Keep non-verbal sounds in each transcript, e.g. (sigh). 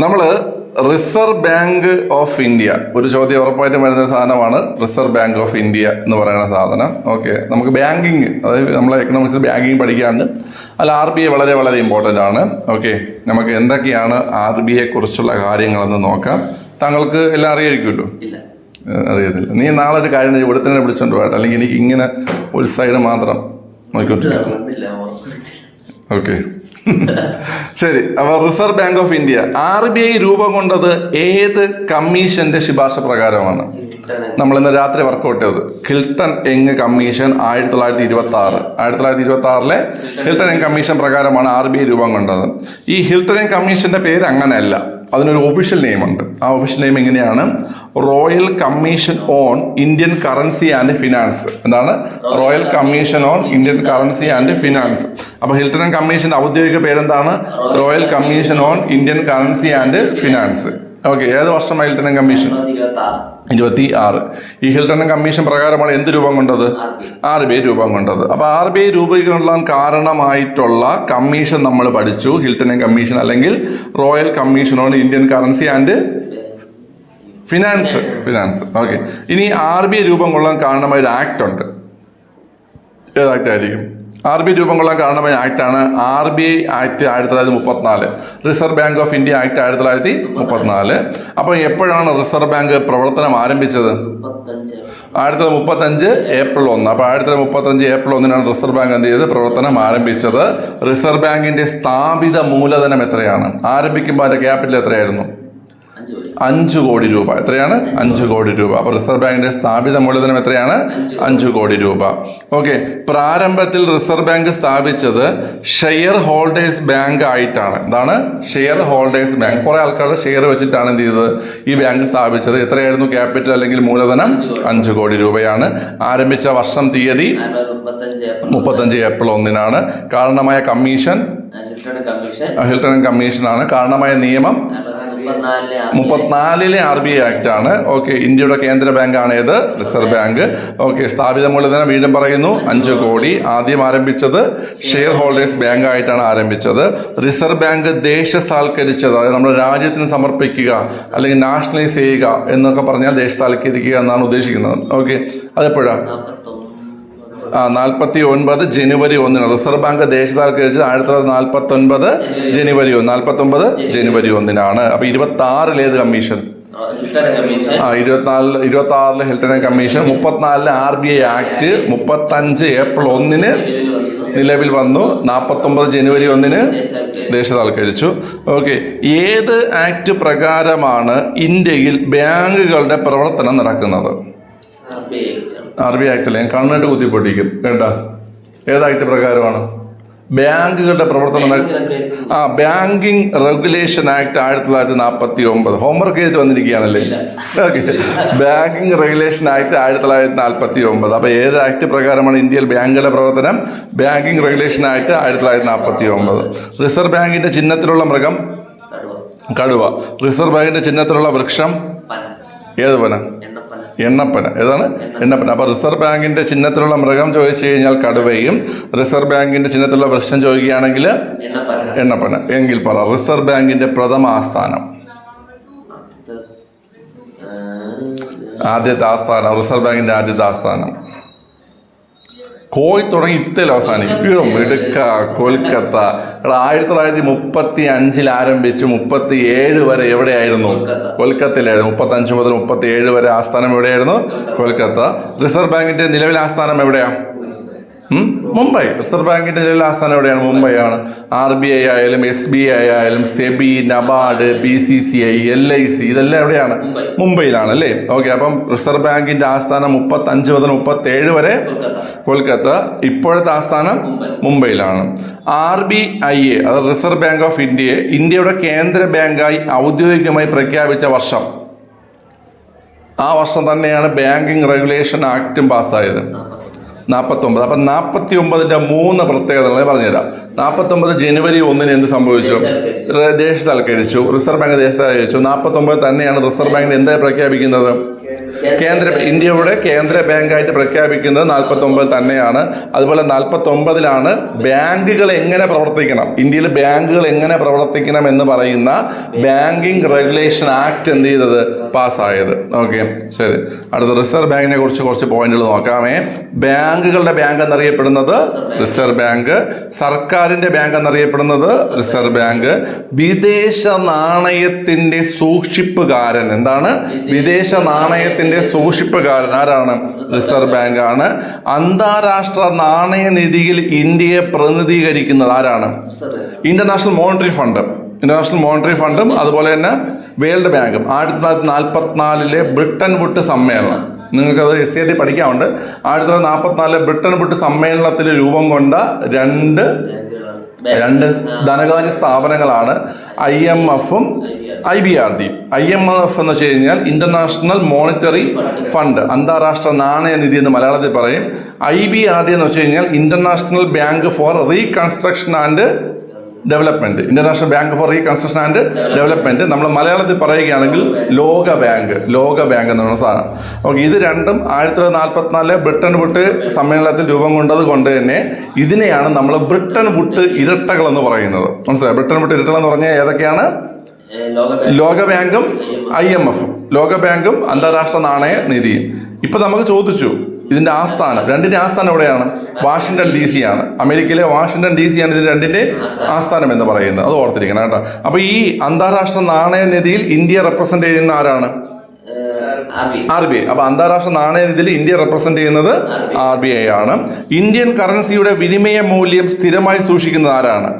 നമ്മൾ reserve bank of India ഒരു ചോദ്യം ഉറപ്പായിട്ടും വരുന്ന സാധനമാണ് റിസർവ് ബാങ്ക് ഓഫ് ഇന്ത്യ എന്ന് പറയുന്ന സാധനം. ഓക്കെ നമുക്ക് ബാങ്കിങ് അതായത് നമ്മൾ എക്കണോമിക്സിൽ ബാങ്കിങ് പഠിക്കാണ്ട് അല്ല ആർ ബി ഐ വളരെ വളരെ ഇമ്പോർട്ടന്റ് ആണ്. ഓക്കെ നമുക്ക് എന്തൊക്കെയാണ് ആർ ബി ഐ കുറിച്ചുള്ള കാര്യങ്ങളെന്ന് നോക്കാം. താങ്കൾക്ക് എല്ലാം അറിയായിരിക്കുമല്ലോ? അറിയത്തില്ല. നീ നാളെ ഒരു കാര്യം ചെയ്യ്, ഇവിടെ തന്നെ വിളിച്ചോണ്ട് പോകട്ടെ അല്ലെങ്കിൽ എനിക്ക് ഇങ്ങനെ ഒരു സൈഡ് മാത്രം നോക്കിക്കൊണ്ടിരിക്കും. ഓക്കെ. ശരി അപ്പോൾ reserve bank of India. R B I രൂപം കൊണ്ടത് ഏത് കമ്മീഷന്റെ ശുപാർശ പ്രകാരമാണ്? നമ്മൾ ഇന്ന് രാത്രി വർക്കൗട്ട് ചെയ്തത്. ഹിൽട്ടൺ എങ് കമ്മീഷൻ ആയിരത്തി തൊള്ളായിരത്തി ഇരുപത്തി ആറ് ആയിരത്തി തൊള്ളായിരത്തി ഇരുപത്തി ആറിലെ ഹിൽട്ടൺ എങ് കമ്മീഷൻ പ്രകാരമാണ് ആർ ബി ഐ രൂപം കൊണ്ടത്. ഈ ഹിൽട്ടൺ എങ് കമ്മീഷന്റെ പേര് അങ്ങനെയല്ല. അതിനൊരു ഒഫീഷ്യൽ നെയിം ഉണ്ട്. ആ ഒഫീഷ്യൽ നെയിം എങ്ങനെയാണ്? Royal commission on Indian currency and finance എന്താണ്? Royal commission on Indian currency and finance അപ്പൊ ഹിൽട്ടൺ കമ്മീഷന്റെ ഔദ്യോഗിക പേരെന്താണ്? Royal commission on Indian currency and finance okay ഏത് വർഷമായി ഹിൽട്ടൺ കമ്മീഷൻ ഇരുപത്തി ആറ് ഈ ഹിൽട്ടൺ കമ്മീഷൻ പ്രകാരമാണ് എന്ത് രൂപം കൊണ്ടത്? ആർ ബി ഐ രൂപം കൊണ്ടത്. അപ്പൊ ആർ ബി ഐ രൂപീകരിക്കാൻ കാരണമായിട്ടുള്ള കമ്മീഷൻ നമ്മൾ പഠിച്ചു. ഹിൽട്ടൺ കമ്മീഷൻ അല്ലെങ്കിൽ royal commission on Indian currency and finance finance okay ഇനി ആർ ബി ഐ രൂപം കൊള്ളാൻ കാരണമായ ഒരു ആക്ട് ഉണ്ട്. ഏത് ആക്ട് ആയിരിക്കും? ആർ ബി രൂപം കൊള്ളാൻ കാരണമായ ആക്ടാണ് ആർ ബി ഐ ആക്ട് ആയിരത്തി തൊള്ളായിരത്തി മുപ്പത്തിനാല്. Reserve bank of India act ആയിരത്തി തൊള്ളായിരത്തി മുപ്പത്തിനാല്. അപ്പോൾ എപ്പോഴാണ് റിസർവ് ബാങ്ക് പ്രവർത്തനം ആരംഭിച്ചത്? ആയിരത്തി തൊള്ളായിരത്തി മുപ്പത്തഞ്ച് ഏപ്രിൽ ഒന്ന്. അപ്പോൾ ആയിരത്തി തൊള്ളായിരത്തി മുപ്പത്തഞ്ച് ഏപ്രിൽ ഒന്നിനാണ് റിസർവ് ബാങ്ക് എന്ത് ചെയ്ത് പ്രവർത്തനം ആരംഭിച്ചത്. റിസർവ് ബാങ്കിന്റെ സ്ഥാപിത മൂലധനം എത്രയാണ്? ആരംഭിക്കുമ്പോൾ അതിന്റെ ക്യാപിറ്റൽ എത്രയായിരുന്നു? അഞ്ച് കോടി രൂപ. എത്രയാണ്? അഞ്ച് കോടി രൂപ. അപ്പോൾ റിസർവ് ബാങ്കിന്റെ സ്ഥാപിത മൂലധനം എത്രയാണ്? അഞ്ച് കോടി രൂപ. ഓക്കെ. പ്രാരംഭത്തിൽ റിസർവ് ബാങ്ക് സ്ഥാപിച്ചത് ഷെയർ ഹോൾഡേഴ്സ് ബാങ്ക് ആയിട്ടാണ്. എന്താണ്? Share holders bank. കുറെ ആൾക്കാരുടെ ഷെയർ വെച്ചിട്ടാണ് എന്ത് ചെയ്തത്? ഈ ബാങ്ക് സ്ഥാപിച്ചത്. എത്രയായിരുന്നു? ക്യാപിറ്റൽ അല്ലെങ്കിൽ മൂലധനം? അഞ്ച് കോടി രൂപയാണ്. ആരംഭിച്ച വർഷം തീയതി? മുപ്പത്തഞ്ച് ഏപ്രിൽ ഒന്നിനാണ്. കാരണമായ കമ്മീഷൻ? Hilton commission. കമ്മീഷനാണ്. കാരണമായ നിയമം? മുപ്പത്തിനാലിലെ ആർ ബി ഐ ആക്ട്. ആണ്. ഓക്കെ ഇന്ത്യയുടെ കേന്ദ്ര ബാങ്ക് ആണ് ഏത്? Reserve bank. ഓക്കെ സ്ഥാപിത മൂലധനം വീണ്ടും പറയുന്നു. അഞ്ച് കോടി. ആദ്യം ആരംഭിച്ചത് ഷെയർ ഹോൾഡേഴ്സ് ബാങ്ക് ആയിട്ടാണ് ആരംഭിച്ചത്. റിസർവ് ബാങ്ക് ദേശസാൽക്കരിച്ചത് അതായത് നമ്മുടെ രാജ്യത്തിന് സമർപ്പിക്കുക അല്ലെങ്കിൽ നാഷണലൈസ് ചെയ്യുക എന്നൊക്കെ പറഞ്ഞാൽ ദേശസാൽക്കരിക്കുക എന്നാണ് ഉദ്ദേശിക്കുന്നത്. ഓക്കെ അതെപ്പോഴാണ് നാൽപ്പത്തി ഒൻപത് ജനുവരി ഒന്നിന്. റിസർവ് ബാങ്ക് ദേശസാൽക്കരിച്ചത് ആയിരത്തി തൊള്ളായിരത്തി നാൽപ്പത്തി ഒൻപത് ജനുവരി ഒന്ന്. നാൽപ്പത്തി ഒമ്പത് ജനുവരി ഒന്നിനാണ്. അപ്പൊ ഇരുപത്തി ആറിൽ ഏത് കമ്മീഷൻ? ആ ഇരുപത്തിനാലിൽ ഇരുപത്തി ആറിൽ ഹിൽട്ടൺ കമ്മീഷൻ മുപ്പത്തിനാലിൽ ആർ ബി ഐ ആക്ട്. മുപ്പത്തഞ്ച് ഏപ്രിൽ ഒന്നിന് നിലവിൽ വന്നു. നിലവിൽ വന്നു നാൽപ്പത്തൊമ്പത് ജനുവരി ഒന്നിന് ദേശസാൽക്കരിച്ചു. ഓക്കെ. ഏത് ആക്ട് പ്രകാരമാണ് ഇന്ത്യയിൽ ബാങ്കുകളുടെ പ്രവർത്തനം നടക്കുന്നത്? ആർ ബി ഐ ആക്ട് ആണ് ആർ ബി ആക്ട് അല്ലേ കണ്ണിട്ട് കുത്തിപ്പൊട്ടിക്കും. കേട്ടാ? ഏത് ആക്ട് പ്രകാരമാണ്? ബാങ്കുകളുടെ പ്രവർത്തനം ആ ബാങ്കിങ് റെഗുലേഷൻ ആക്ട് ആയിരത്തി തൊള്ളായിരത്തി നാൽപ്പത്തി ഒമ്പത് ഹോംവർക്ക് ചെയ്തിട്ട് വന്നിരിക്കുകയാണല്ലേ? ഓക്കെ ബാങ്കിങ് റെഗുലേഷൻ ആക്ട് ആയിരത്തി തൊള്ളായിരത്തി നാൽപ്പത്തി ഒമ്പത് അപ്പൊ ഏത് ആക്ട് പ്രകാരമാണ് ഇന്ത്യയിൽ ബാങ്കുകളുടെ പ്രവർത്തനം? ബാങ്കിങ് റെഗുലേഷൻ ആക്ട് ആയിരത്തി തൊള്ളായിരത്തി നാൽപ്പത്തി ഒമ്പത് റിസർവ് ബാങ്കിന്റെ ചിഹ്നത്തിലുള്ള മൃഗം? കടുവ. റിസർവ് ബാങ്കിന്റെ ചിഹ്നത്തിലുള്ള വൃക്ഷം? ഏത് പന എണ്ണപ്പന. ഏതാണ്? എണ്ണപ്പന. അപ്പൊ റിസർവ് ബാങ്കിന്റെ ചിഹ്നത്തിലുള്ള മൃഗം ചോദിച്ചു കഴിഞ്ഞാൽ കടുവയും റിസർവ് ബാങ്കിന്റെ ചിഹ്നത്തിലുള്ള വൃക്ഷം ചോദിക്കുകയാണെങ്കിൽ എണ്ണപ്പന. എങ്കിൽ പറ റിസർവ് ബാങ്കിന്റെ പ്രഥമ ആസ്ഥാനം. ആദ്യത്തെ ആദ്യത്തെ ആസ്ഥാനം റിസർവ് ബാങ്കിന്റെ ആദ്യത്തെ ആസ്ഥാനം. കോയി തുടങ്ങി ഇത്തൽ അവസാനിക്കും. ഇവിടെ മിടുക്ക കൊൽക്കത്ത. എടാ ആയിരത്തി തൊള്ളായിരത്തി മുപ്പത്തി അഞ്ചിൽ ആരംഭിച്ച് മുപ്പത്തി ഏഴ് വരെ എവിടെയായിരുന്നു? കൊൽക്കത്ത. കൊൽക്കത്തയിലായിരുന്നു. മുപ്പത്തി അഞ്ച് മുതൽ മുപ്പത്തി ഏഴ് വരെ ആസ്ഥാനം എവിടെയായിരുന്നു? കൊൽക്കത്ത. റിസർവ് ബാങ്കിന്റെ നിലവിലെ ആസ്ഥാനം എവിടെയാ? ഉം? മുംബൈ. റിസർവ് ബാങ്കിന്റെ നിലവിലെ ആസ്ഥാനം എവിടെയാണ്? മുംബൈ ആണ്. ആർ ബി ഐ ആയാലും എസ് ബി ഐ ആയാലും SEBI NABARD B C C I L I C ഇതെല്ലാം എവിടെയാണ്? മുംബൈയിലാണ് അല്ലേ? ഓക്കെ അപ്പം റിസർവ് ബാങ്കിന്റെ ആസ്ഥാനം മുപ്പത്തി അഞ്ച് മുതൽ മുപ്പത്തി ഏഴ് വരെ കൊൽക്കത്ത. കൊൽക്കത്ത. ഇപ്പോഴത്തെ ആസ്ഥാനം മുംബൈയിലാണ്. ആർ ബി ഐ എ അത് റിസർവ് ബാങ്ക് ഓഫ് ഇന്ത്യയെ ഇന്ത്യയുടെ കേന്ദ്ര ബാങ്കായി ഔദ്യോഗികമായി പ്രഖ്യാപിച്ച വർഷം. ആ വർഷം തന്നെയാണ് ബാങ്കിങ് റെഗുലേഷൻ ആക്ടും പാസ്സായത്. നാൽപ്പത്തൊമ്പത് നാൽപ്പത്തി ഒമ്പത് അപ്പം നാൽപ്പത്തി ഒമ്പതിന്റെ മൂന്ന് പ്രത്യേകതകൾ ഞാൻ പറഞ്ഞുതരാം. നാൽപ്പത്തി ഒമ്പത് ജനുവരി ഒന്നിന് എന്ത് സംഭവിച്ചു? ദേശത്തൽക്കരിച്ചു റിസർവ് ബാങ്ക് ദേശത്തൽക്കരിച്ചു നാൽപ്പത്തി ഒമ്പത് തന്നെയാണ് റിസർവ് ബാങ്കിന് എന്തായി പ്രഖ്യാപിക്കുന്നത്? കേന്ദ്ര ഇന്ത്യയുടെ കേന്ദ്ര ബാങ്കായിട്ട് പ്രഖ്യാപിക്കുന്നത് നാൽപ്പത്തി ഒമ്പത് തന്നെയാണ്. അതുപോലെ നാൽപ്പത്തി ഒമ്പതിലാണ് ബാങ്കുകൾ എങ്ങനെ പ്രവർത്തിക്കണം? ഇന്ത്യയിൽ ബാങ്കുകൾ എങ്ങനെ പ്രവർത്തിക്കണം എന്ന് പറയുന്ന ബാങ്കിങ് റെഗുലേഷൻ ആക്ട് എന്ത് ചെയ്തത്? പാസ്സായത്. ഓക്കെ ശരി. അടുത്ത റിസർവ് ബാങ്കിനെ കുറിച്ച് കുറച്ച് പോയിന്റുകൾ നോക്കാമേ. ബാങ്കുകളുടെ ബാങ്ക് എന്നറിയപ്പെടുന്നത് റിസർവ് ബാങ്ക്. സർക്കാരിന്റെ ബാങ്ക് എന്നറിയപ്പെടുന്നത് റിസർവ് ബാങ്ക്. വിദേശ നാണയത്തിന്റെ സൂക്ഷിപ്പുകാരൻ. എന്താണ്? വിദേശ നാണയത്തിന്റെ സൂക്ഷിപ്പുകാരൻ ആരാണ്? Reserve bank. ആണ് അന്താരാഷ്ട്ര നാണയനിധിയിൽ ഇന്ത്യയെ പ്രതിനിധീകരിക്കുന്നത് ആരാണ്? International monetary fund. International monetary ഫണ്ടും അതുപോലെ തന്നെ വേൾഡ് ബാങ്കും. ആയിരത്തി തൊള്ളായിരത്തി നാൽപ്പത്തിനാലിലെ ബ്രിട്ടൻ വുട്ട് സമ്മേളനം. നിങ്ങൾക്കത് എസ് സി ആർ ടി പഠിക്കാറുണ്ട് ആയിരത്തി തൊള്ളായിരത്തി നാൽപ്പത്തിനാലിലെ ബ്രിട്ടൻ വുട്ട് സമ്മേളനത്തിൽ രൂപം കൊണ്ട രണ്ട് രണ്ട് ധനകാര്യ സ്ഥാപനങ്ങളാണ് ഐ എം എഫും I B R D I M F എന്ന് വെച്ച് കഴിഞ്ഞാൽ ഇന്റർനാഷണൽ മോണിറ്ററി ഫണ്ട് അന്താരാഷ്ട്ര നാണയനിധി എന്ന് മലയാളത്തിൽ പറയും. ഐ ബി ആർ ഡി എന്ന് വെച്ച് കഴിഞ്ഞാൽ international bank for reconstruction and development international bank for reconstruction and development നമ്മൾ മലയാളത്തിൽ പറയുകയാണെങ്കിൽ ലോക ബാങ്ക് ലോക ബാങ്ക് എന്നുള്ള സാധനം. ഓക്കെ ഇത് രണ്ടും ആയിരത്തി തൊള്ളായിരത്തി നാൽപ്പത്തിനാല് ബ്രിട്ടൻ വുട്ട് സമ്മേളനത്തിൽ രൂപം കൊണ്ടത് കൊണ്ട് തന്നെ ഇതിനെയാണ് നമ്മൾ ബ്രിട്ടൻ വുട്ട് ഇരട്ടകൾ എന്ന് പറയുന്നത്. മനസ്സിലായി? ബ്രിട്ടൻ വുട്ട് ഇരട്ടകൾ എന്ന് പറഞ്ഞാൽ ഏതൊക്കെയാണ്? ലോക ബാങ്കും ഐ എം എഫും. ലോക ബാങ്കും അന്താരാഷ്ട്ര നാണയ നിധിയും. ഇപ്പൊ നമുക്ക് ചോദിച്ചു ഇതിന്റെ ആസ്ഥാനം രണ്ടിന്റെ ആസ്ഥാനം എവിടെയാണ്? വാഷിംഗ്ടൺ ഡി സി ആണ്. അമേരിക്കയിലെ വാഷിംഗ്ടൺ ഡി സി ആണ് ഇതിന്റെ രണ്ടിന്റെ ആസ്ഥാനം എന്ന് പറയുന്നത്. അത് ഓർത്തിരിക്കണം കേട്ടോ. അപ്പൊ ഈ അന്താരാഷ്ട്ര നാണയനിധിയിൽ ഇന്ത്യ റെപ്രസെന്റ് ചെയ്യുന്ന ആരാണ്? R B I. അപ്പൊ അന്താരാഷ്ട്ര നാണയനിധിയിൽ ഇന്ത്യ റെപ്രസെന്റ് ചെയ്യുന്നത് ആർ ബി ഐ. ആണ്. ഇന്ത്യൻ കറൻസിയുടെ വിനിമയ മൂല്യം സ്ഥിരമായി സൂക്ഷിക്കുന്നത് ആരാണ്?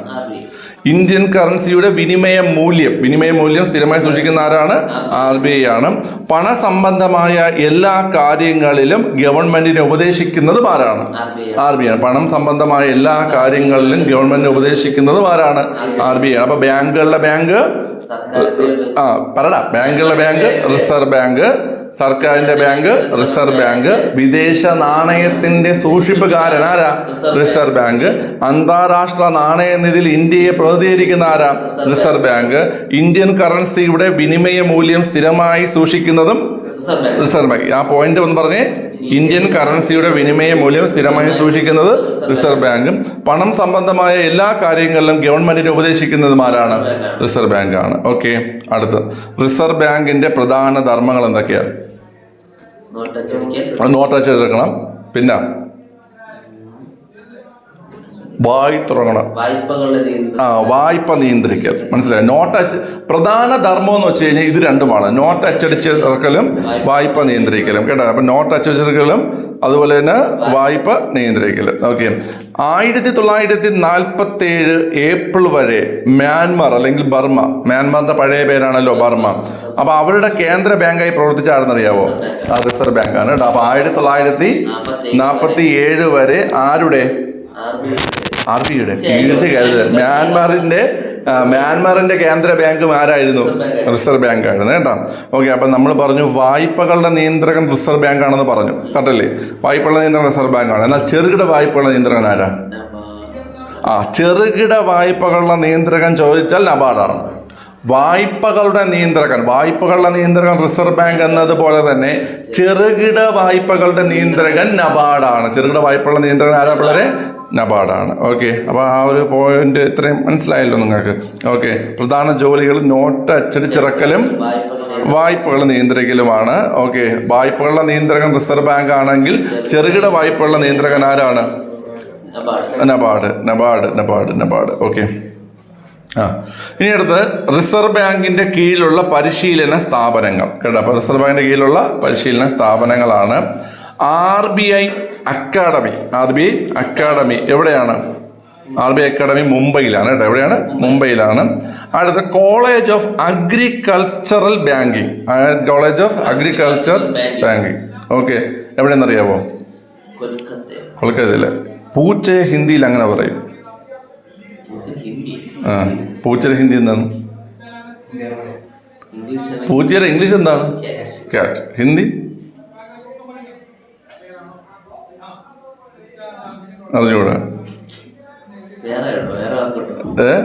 ഇന്ത്യൻ കറൻസിയുടെ വിനിമയ മൂല്യം. വിനിമയ മൂല്യം സ്ഥിരമായി സൂക്ഷിക്കുന്ന ആരാണ്? ആർ ബി ഐ ആണ്. പണസംബന്ധമായ എല്ലാ കാര്യങ്ങളിലും ഗവൺമെന്റിനെ ഉപദേശിക്കുന്നതും ആരാണ്? ആർ ബി ഐ ആണ്. പണം സംബന്ധമായ എല്ലാ കാര്യങ്ങളിലും ഗവൺമെന്റിനെ ഉപദേശിക്കുന്നതും ആരാണ്? ആർ ബി ഐ ആണ്. അപ്പൊ ബാങ്കുകളുടെ ബാങ്ക് ആ പറടാ. ബാങ്കുകളുടെ ബാങ്ക് റിസർവ് ബാങ്ക് സർക്കാരിന്റെ ബാങ്ക് റിസർവ് ബാങ്ക് വിദേശ നാണയത്തിന്റെ സൂക്ഷിപ്പുകാരൻ ആരാ? Reserve bank. അന്താരാഷ്ട്ര നാണയ നാണയനിധിയിൽ ഇന്ത്യയെ പ്രതിനിധീകരിക്കുന്ന ആരാ? Reserve bank. ഇന്ത്യൻ കറൻസിയുടെ വിനിമയ മൂല്യം സ്ഥിരമായി സൂക്ഷിക്കുന്നതും റിസർവ് ബാങ്ക് ആ പോയിന്റ് ഒന്ന് പറഞ്ഞേ. ഇന്ത്യൻ കറൻസിയുടെ വിനിമയ മൂല്യം സ്ഥിരമായി സൂക്ഷിക്കുന്നത് റിസർവ് ബാങ്കും പണം സംബന്ധമായ എല്ലാ കാര്യങ്ങളിലും ഗവൺമെന്റിനെ ഉപദേശിക്കുന്നതും ആരാണ്? റിസർവ് ബാങ്ക് ആണ്. ഓക്കെ അടുത്ത്. റിസർവ് ബാങ്കിന്റെ പ്രധാന ധർമ്മങ്ങൾ എന്തൊക്കെയാ? അത് നോട്ട് അച്ചടിക്കണം പിന്നെ? വായി തുറങ്ങണം. ആ വായ്പ നിയന്ത്രിക്കൽ. മനസ്സിലായി? നോട്ട് അച്ച് പ്രധാന ധർമ്മം എന്ന് വെച്ച് കഴിഞ്ഞാൽ ഇത് രണ്ടുമാണ്. നോട്ട് അച്ചടിച്ചിറക്കലും വായ്പ. നിയന്ത്രിക്കലും. കേട്ടോ? അപ്പം നോട്ട് അച്ചടിച്ചിറക്കലും അതുപോലെ തന്നെ വായ്പ നിയന്ത്രിക്കലും. ഓക്കെ. ആയിരത്തി തൊള്ളായിരത്തി നാൽപ്പത്തി ഏഴ് ഏപ്രിൽ വരെ മ്യാൻമാർ അല്ലെങ്കിൽ ബർമ്മ മ്യാൻമറിന്റെ പഴയ പേരാണല്ലോ ബർമ്മ. അപ്പൊ അവരുടെ കേന്ദ്ര ബാങ്കായി പ്രവർത്തിച്ച ആരെന്നറിയാവോ? റിസർവ് ബാങ്കാണ് കേട്ടോ. അപ്പൊ ആയിരത്തി തൊള്ളായിരത്തി നാൽപ്പത്തി ഏഴ് വരെ ആരുടെ? ആർ ബിയുടെ വീഴ്ച മ്യാൻമാറിന്റെ മ്യാൻമാറിന്റെ കേന്ദ്ര ബാങ്കും ആരായിരുന്നു? Reserve bank. ആയിരുന്നു കേട്ടോ? ഓക്കെ അപ്പൊ നമ്മൾ പറഞ്ഞു വായ്പകളുടെ നിയന്ത്രകൻ റിസർവ് ബാങ്ക് ആണെന്ന് പറഞ്ഞു. കേട്ടല്ലേ വായ്പകളുടെ നിയന്ത്രണം റിസർവ് ബാങ്ക് ആണ്. എന്നാൽ ചെറുകിട വായ്പകളുടെ നിയന്ത്രകൻ ആരാ? ആ ചെറുകിട വായ്പകളുടെ നിയന്ത്രകൻ ചോദിച്ചാൽ നബാർഡാണ്. വായ്പകളുടെ നിയന്ത്രകൻ. വായ്പകളുടെ നിയന്ത്രകൻ റിസർവ് ബാങ്ക് എന്നതുപോലെ തന്നെ ചെറുകിട വായ്പകളുടെ നിയന്ത്രകൻ നബാർഡാണ്. ചെറുകിട വായ്പകളുടെ നിയന്ത്രകൻ ആരാ പിള്ളേരെ? നബാർഡാണ്. ഓക്കെ. അപ്പോൾ ആ ഒരു പോയിന്റ് ഇത്രയും മനസ്സിലായല്ലോ നിങ്ങൾക്ക്. ഓക്കെ. പ്രധാന ജോലികൾ നോട്ട് അച്ചടിച്ചിറക്കലും വായ്പകൾ നിയന്ത്രിക്കലുമാണ്. ഓക്കെ. വായ്പകളുടെ നിയന്ത്രകൻ റിസർവ് ബാങ്ക് ആണെങ്കിൽ ചെറുകിട വായ്പകളുടെ നിയന്ത്രകൻ ആരാണ്? NABARD. NABARD. NABARD. NABARD. Okay. ഇനി അടുത്ത് റിസർവ് ബാങ്കിന്റെ കീഴിലുള്ള പരിശീലന സ്ഥാപനങ്ങൾ. കേട്ടോ അപ്പോൾ റിസർവ് ബാങ്കിന്റെ കീഴിലുള്ള പരിശീലന സ്ഥാപനങ്ങളാണ്. R B I academy. R B I academy എവിടെയാണ്? ആർ ബി ഐ അക്കാഡമി മുംബൈയിലാണ് കേട്ടോ. എവിടെയാണ്? മുംബൈയിലാണ്. അടുത്ത college of agricultural banking. College of agriculture banking. Okay എവിടെയെന്നറിയാവോ? Kolkata കൊൽക്കത്തയിലെ പൂച്ചയെ ഹിന്ദിയിൽ അങ്ങനെ പറയും. ആ പൂച്ചയുടെ ഹിന്ദി എന്താണ്? പൂച്ചര പൂച്ചയുടെ ഇംഗ്ലീഷ് എന്താണ്? ക്യാറ്റ് ഹിന്ദി? അറിഞ്ഞൂടാ. ഏ?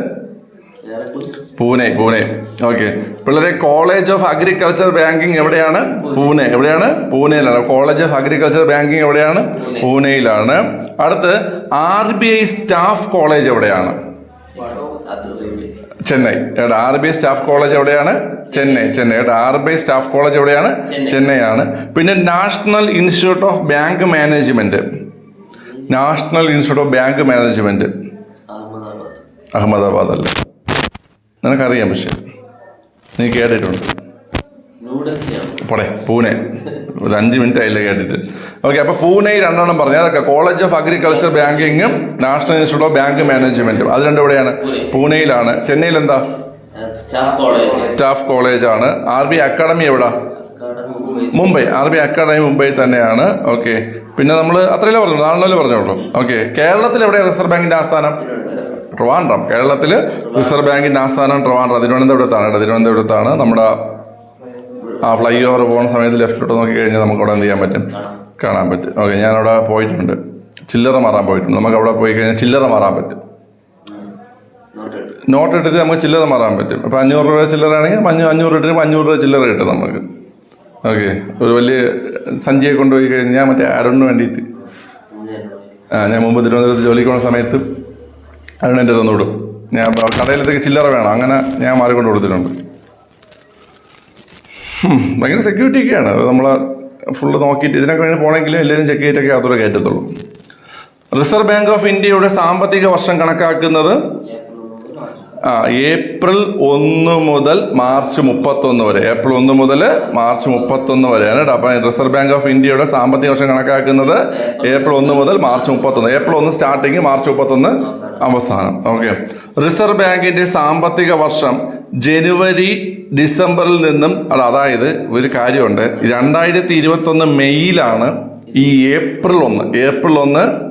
പൂനെ പൂനെ. ഓക്കെ പിള്ളേരെ കോളേജ് ഓഫ് അഗ്രികൾച്ചർ ബാങ്കിങ് എവിടെയാണ്? പൂനെ. എവിടെയാണ്? പൂനെയിലാണ്. കോളേജ് ഓഫ് അഗ്രികൾച്ചർ ബാങ്കിങ് എവിടെയാണ്? പൂനെയിലാണ്. അടുത്ത് R B I staff college എവിടെയാണ്? ചെന്നൈ. എവിടെ R B I staff college എവിടെയാണ്? ചെന്നൈ ചെന്നൈ. എവിടെ R B I staff college എവിടെയാണ്? ചെന്നൈ. ആണ് പിന്നെ national institute of bank management. National institute of bank management. Ahmedabad. അല്ല? നിനക്കറിയാം പക്ഷെ. നീ കേട്ടിട്ടുണ്ട്. പോടെ പൂനെ. ഒരു അഞ്ച് മിനിറ്റ് ആയില്ല കേട്ടിട്ട്. ഓക്കെ അപ്പൊ പൂനെ രണ്ടെണ്ണം പറഞ്ഞു. അതൊക്കെ കോളേജ് ഓഫ് അഗ്രികൾച്ചർ ബാങ്കിങ്ങും നാഷണൽ ഇൻസ്റ്റിറ്റ്യൂട്ട് ഓഫ് ബാങ്ക് മാനേജ്മെന്റും അത് രണ്ടും എവിടെയാണ്? പൂനെയിലാണ്. ചെന്നൈയിൽ എന്താ സ്റ്റാഫ് കോളേജ് ആണ്. ആർ ബി അക്കാഡമി എവിടാ? Mumbai R B academy Mumbai തന്നെയാണ്. ഓക്കെ പിന്നെ നമ്മൾ അത്രയല്ലേ പറഞ്ഞു നാളെ പറഞ്ഞോളൂ ഓക്കെ കേരളത്തിൽ എവിടെ റിസർവ് ബാങ്കിന്റെ ആസ്ഥാനം? ട്രിവാൻഡ്രം. കേരളത്തിൽ റിസർവ് ബാങ്കിന്റെ ആസ്ഥാനം ട്രിവാൻഡ്രം. തിരുവനന്തപുരത്താണ് തിരുവനന്തപുരത്താണ് നമ്മുടെ ആ ഫ്ലൈ ഓവർ പോകുന്ന സമയത്ത് ലെഫ്റ്റിലോട്ട് നോക്കി കഴിഞ്ഞാൽ നമുക്ക് അവിടെ എന്ത് ചെയ്യാൻ പറ്റും? കാണാൻ പറ്റും. ഓക്കെ ഞാൻ അവിടെ പോയിട്ടുണ്ട്. ചില്ലറ മാറാൻ പോയിട്ടുണ്ട്. നമുക്ക് അവിടെ പോയി കഴിഞ്ഞാൽ ചില്ലറ മാറാൻ പറ്റും. നോട്ട് ഇട്ടിട്ട് നമുക്ക് ചില്ലറ മാറാൻ പറ്റും. അപ്പോൾ അഞ്ഞൂറ് രൂപ ചില്ലറ ആണെങ്കിൽ അഞ്ഞൂ അഞ്ഞൂറ് ഇട്ടിട്ട് അഞ്ഞൂറ് രൂപ ചില്ലറ കിട്ടും നമുക്ക്. ഓക്കെ ഒരു വലിയ സഞ്ചിയെ കൊണ്ടുപോയി കഴിഞ്ഞാൽ മറ്റേ അരുണിന് വേണ്ടിയിട്ട്. ആ ഞാൻ മുമ്പ് തിരുവനന്തപുരത്ത് ജോലിക്ക് പോകുന്ന സമയത്ത് അരുൺ എന്റെ തന്നുവിടും. ഞാൻ പ- കടയിലത്തേക്ക് ചില്ലറ വേണം. അങ്ങനെ ഞാൻ മാറിക്കൊണ്ട് കൊടുത്തിട്ടുണ്ട്. ഭയങ്കര സെക്യൂരിറ്റി ഒക്കെയാണ് നമ്മൾ ഫുള്ള് നോക്കിയിട്ട് ഇതിനൊക്കെ വേണ്ടി പോകണമെങ്കിൽ എല്ലാവരും ചെക്ക് ചെയ്തിട്ടൊക്കെ അതോടെ കയറ്റത്തുള്ളൂ. റിസർവ് ബാങ്ക് ഓഫ് ഇന്ത്യയുടെ സാമ്പത്തിക വർഷം കണക്കാക്കുന്നത് ഏപ്രിൽ ഒന്ന് മുതൽ മാർച്ച് മുപ്പത്തൊന്ന് വരെ. ഏപ്രിൽ ഒന്ന് മുതൽ മാർച്ച് മുപ്പത്തൊന്ന് വരെയാണ് കേട്ടോ അപ്പം റിസർവ് ബാങ്ക് ഓഫ് ഇന്ത്യയുടെ സാമ്പത്തിക വർഷം കണക്കാക്കുന്നത് ഏപ്രിൽ ഒന്ന് മുതൽ മാർച്ച് മുപ്പത്തൊന്ന്. ഏപ്രിൽ ഒന്ന് സ്റ്റാർട്ടിങ് മാർച്ച് മുപ്പത്തൊന്ന് അവസാനം. ഓക്കെ റിസർവ് ബാങ്കിന്റെ സാമ്പത്തിക വർഷം ജനുവരി ഡിസംബറിൽ നിന്നും അല്ല, അതായത് ഒരു കാര്യമുണ്ട്. രണ്ടായിരത്തി ഇരുപത്തൊന്ന് മെയ്യിലാണ് ഈ ഏപ്രിൽ ഒന്ന്. ഏപ്രിൽ ഒന്ന്